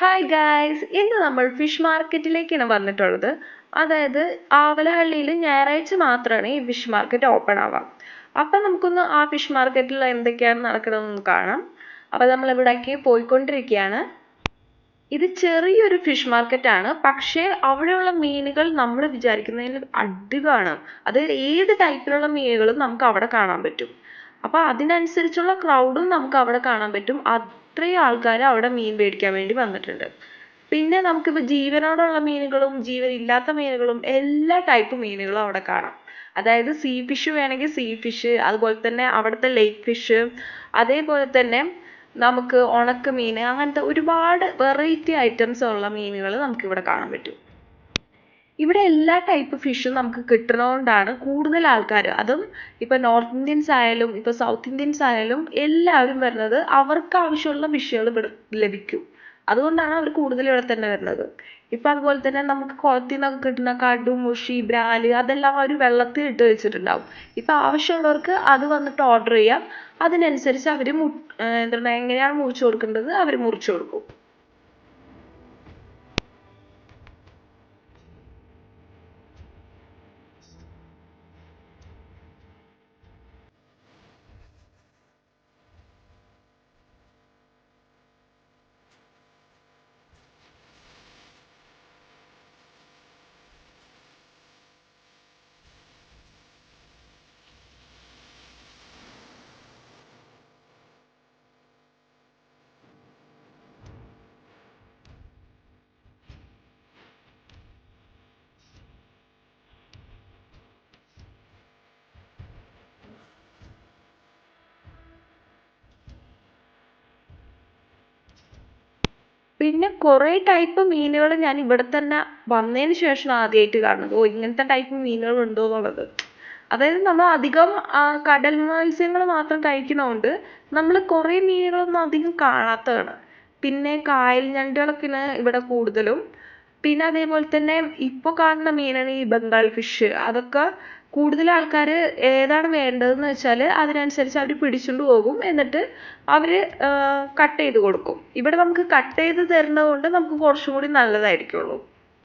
Hi guys ഇന്ന് നമ്മൾ fish മാർക്കറ്റിലേക്കാണ് വന്നിട്ടുള്ളത്. അതായത് ആവലഹള്ളിയിൽ ഞായറാഴ്ച മാത്രമാണ് ഈ ഫിഷ് മാർക്കറ്റ് ഓപ്പൺ ആവാം അപ്പം നമുക്കൊന്ന് ആ ഫിഷ് മാർക്കറ്റിൽ എന്തൊക്കെയാണ് നടക്കുന്നതെന്ന് കാണാം. അപ്പം നമ്മൾ ഇവിടേക്ക് പോയിക്കൊണ്ടിരിക്കുകയാണ് ഇത് ചെറിയൊരു ഫിഷ് മാർക്കറ്റ് ആണ്. പക്ഷേ അവിടെയുള്ള മീനുകൾ നമ്മൾ വിചാരിക്കുന്നതിൽ അധികമാണ്. അത് ഏത് ടൈപ്പിലുള്ള മീനുകളും നമുക്ക് അവിടെ കാണാൻ പറ്റും. അപ്പോൾ അതിനനുസരിച്ചുള്ള ക്രൗഡും നമുക്ക് അവിടെ കാണാൻ പറ്റും. അത്രയും ആൾക്കാർ അവിടെ മീൻ മേടിക്കാൻ വേണ്ടി വന്നിട്ടുണ്ട്. പിന്നെ നമുക്കിപ്പോൾ ജീവനോടുള്ള മീനുകളും ജീവനില്ലാത്ത മീനുകളും എല്ലാ ടൈപ്പ് മീനുകളും അവിടെ കാണാം. അതായത് സീ ഫിഷ് വേണമെങ്കിൽ സീ ഫിഷ് അതുപോലെ തന്നെ അവിടുത്തെ ലേക്ക് ഫിഷ് അതേപോലെ തന്നെ നമുക്ക് ഉണക്കമീൻ അങ്ങനത്തെ ഒരുപാട് വെറൈറ്റി ഐറ്റംസ് ഉള്ള മീനുകൾ നമുക്കിവിടെ കാണാൻ പറ്റും. ഇവിടെ എല്ലാ ടൈപ്പ് ഫിഷും നമുക്ക് കിട്ടുന്നതുകൊണ്ടാണ് കൂടുതൽ ആൾക്കാർ അതും ഇപ്പോൾ നോർത്ത് ഇന്ത്യൻസ് ആയാലും ഇപ്പോൾ സൗത്ത് ഇന്ത്യൻസ് ആയാലും എല്ലാവരും വരുന്നത് അവർക്ക് ആവശ്യമുള്ള ഫിഷുകൾ ഇവിടെ ലഭിക്കും. അതുകൊണ്ടാണ് അവർ കൂടുതൽ ഇവിടെ തന്നെ വരുന്നത്. ഇപ്പം അതുപോലെ തന്നെ നമുക്ക് കുളത്തിൽ നിന്നൊക്കെ കിട്ടുന്ന കടു മുഷി ബ്രാൽ അതെല്ലാം അവർ വെള്ളത്തിൽ ഇട്ട് വെച്ചിട്ടുണ്ടാവും. ഇപ്പം ആവശ്യമുള്ളവർക്ക് അത് വന്നിട്ട് ഓർഡർ ചെയ്യാം. അതിനനുസരിച്ച് അവർ മു എന്താണ് എങ്ങനെയാണ് മുറിച്ച് കൊടുക്കേണ്ടത് അവർ മുറിച്ച് കൊടുക്കും. പിന്നെ കുറേ ടൈപ്പ് മീനുകൾ ഞാൻ ഇവിടെ തന്നെ വന്നതിന് ശേഷം ആദ്യമായിട്ട് കാണുന്നത്. ഓ ഇങ്ങനത്തെ ടൈപ്പ് മീനുകൾ ഉണ്ടോ എന്നുള്ളത്. അതായത് നമ്മൾ അധികം കടൽ മത്സ്യങ്ങൾ മാത്രം കഴിക്കുന്നതുകൊണ്ട് നമ്മൾ കുറേ മീനുകളൊന്നും അധികം കാണാത്തതാണ്. പിന്നെ കായൽ ഞണ്ടുകളൊക്കെയാണ് ഇവിടെ കൂടുതലും. പിന്നെ അതേപോലെ തന്നെ ഇപ്പോൾ കാണുന്ന മീനാണ് ഈ ബംഗാൾ ഫിഷ്. അതൊക്കെ കൂടുതൽ ആൾക്കാർ ഏതാണ് വേണ്ടതെന്ന് വെച്ചാൽ അതിനനുസരിച്ച് അവർ പിടിച്ചുകൊണ്ട് പോകും. എന്നിട്ട് അവർ കട്ട് ചെയ്ത് കൊടുക്കും. ഇവിടെ നമുക്ക് കട്ട് ചെയ്ത് തരുന്നത് കൊണ്ട് നമുക്ക് കുറച്ചും കൂടി നല്ലതായിരിക്കുള്ളൂ.